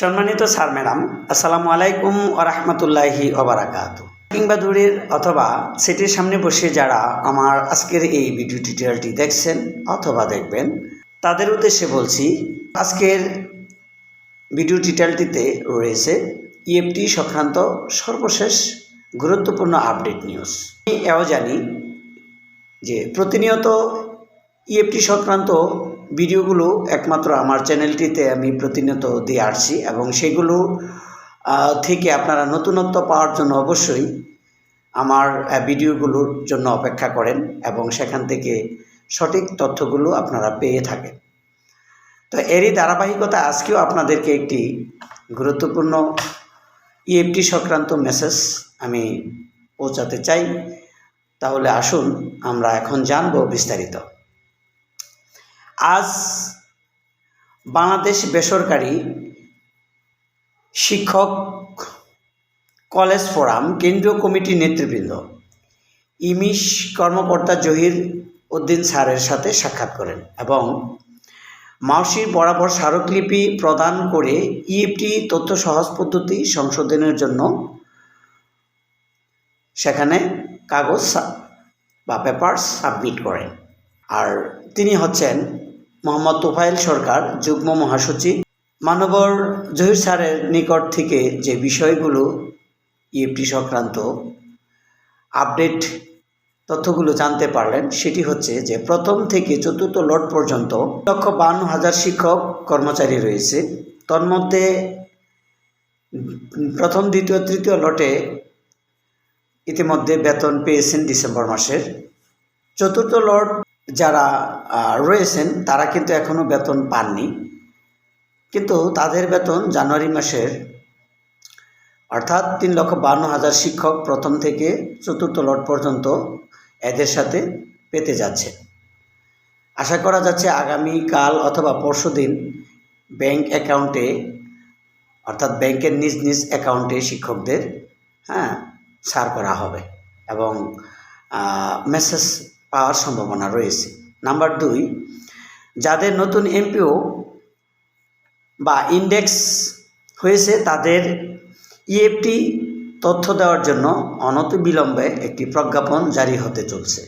সম্মানিত sir, madam, আসসালামু আলাইকুম ওরহমতুল্লাহি ওবরাকাত কিংবা দূরের অথবা সেটির সামনে বসে যারা আমার আজকের এই ভিডিও টিউটোরিয়ালটি দেখছেন অথবা দেখবেন, তাদের উদ্দেশ্যে বলছি, আজকের ভিডিও টিউটোরিয়ালটিতে রয়েছে ইএফটি সংক্রান্ত সর্বশেষ গুরুত্বপূর্ণ আপডেট নিউজ। আমি এও জানি যে প্রতিনিয়ত ইএফটি সংক্রান্ত ভিডিওগুলো একমাত্র আমার চ্যানেলটিতে আমি প্রতিনিয়ত দিয়ে আসছি এবং সেগুলো থেকে আপনারা নতুনত্ব পাওয়ার জন্য অবশ্যই আমার ভিডিওগুলোর জন্য অপেক্ষা করেন এবং সেখান থেকে সঠিক তথ্যগুলো আপনারা পেয়ে থাকেন। তো এরই ধারাবাহিকতা আজকেও আপনাদেরকে একটি গুরুত্বপূর্ণ ইএফটি সংক্রান্ত মেসেজ আমি পৌঁছাতে চাই। তাহলে আসুন, আমরা এখন জানব বিস্তারিত। আজ বাংলাদেশ বেসরকারি শিক্ষক কলেজ ফোরাম কেন্দ্রীয় কমিটির নেতৃবৃন্দ ইমিশ কর্মকর্তা জহির উদ্দিন স্যারের সাথে সাক্ষাৎ করেন এবং মাউসির বরাবর স্মারকলিপি প্রদান করে ইএফটি তথ্য সহজ পদ্ধতি সংশোধনের জন্য সেখানে কাগজ বা পেপার সাবমিট করেন। আর তিনি হচ্ছেন মোহাম্মদ তোফায়েল সরকার, যুগ্ম মহাসচিব। মানবর জহির স্যারের নিকট থেকে যে বিষয়গুলো ইএফটি সংক্রান্ত আপডেট তথ্যগুলো জানতে পারলেন, সেটি হচ্ছে যে প্রথম থেকে চতুর্থ লট পর্যন্ত লক্ষ বান্ন হাজার শিক্ষক কর্মচারী রয়েছে। তন্মধ্যে প্রথম, দ্বিতীয়, তৃতীয় লটে ইতিমধ্যে বেতন পেয়েছেন ডিসেম্বর মাসের। চতুর্থ লট যারা রয়েছেন, তারা কিন্তু এখনও বেতন পাননি। কিন্তু তাদের বেতন জানুয়ারি মাসের, অর্থাৎ তিন লক্ষ বান্ন হাজার শিক্ষক প্রথম থেকে চতুর্থ লট পর্যন্ত এদের সাথে পেতে যাচ্ছে। আশা করা যাচ্ছে আগামী কাল অথবা পরশু দিন ব্যাংক অ্যাকাউন্টে, অর্থাৎ ব্যাংকের নিজ নিজ অ্যাকাউন্টে শিক্ষকদের হ্যাঁ ছাড় করা হবে এবং মেসেজ পাওয়ার সম্ভাবনা রয়েছে। নাম্বার দুই, যাদের নতুন এমপিও বা ইন্ডেক্স হয়েছে, তাদের ইএফটি তথ্য দেওয়ার জন্য অনতিবিলম্বে একটি প্রজ্ঞাপন জারি হতে চলছে।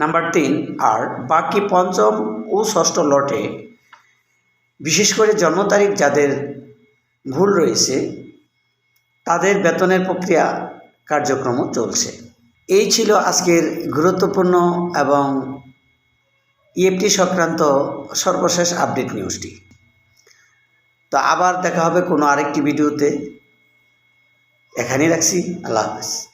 নাম্বার তিন, আর বাকি পঞ্চম ও ষষ্ঠ লটে, বিশেষ করে জন্ম তারিখ যাদের ভুল রয়েছে, তাদের বেতনের প্রক্রিয়া কার্যক্রম চলছে। এই ছিল আজকের গুরুত্বপূর্ণ এবং ইএফটি সংক্রান্ত সর্বশেষ আপডেট নিউজটি। তো আবার দেখা হবে কোনো আরেকটি ভিডিওতে। এখানেই রাখছি, আল্লাহ হাফেজ।